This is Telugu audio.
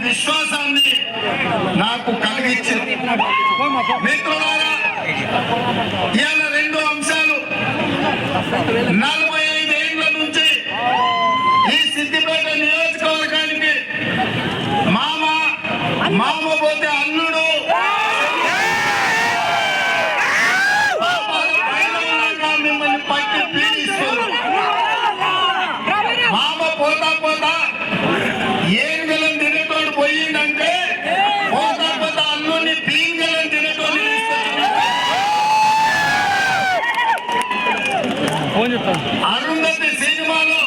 విశ్వాసాన్ని నాకు కలిగించింది. మిత్రులారా ఇవాళ రెండు అంశాలు. నలభై ఐదు ఏళ్ళ నుంచి ఈ సిద్దిపేట నియోజకవర్గానికి మామ మామ పోతే అల్లుడు అరుంధతి సినిమాలో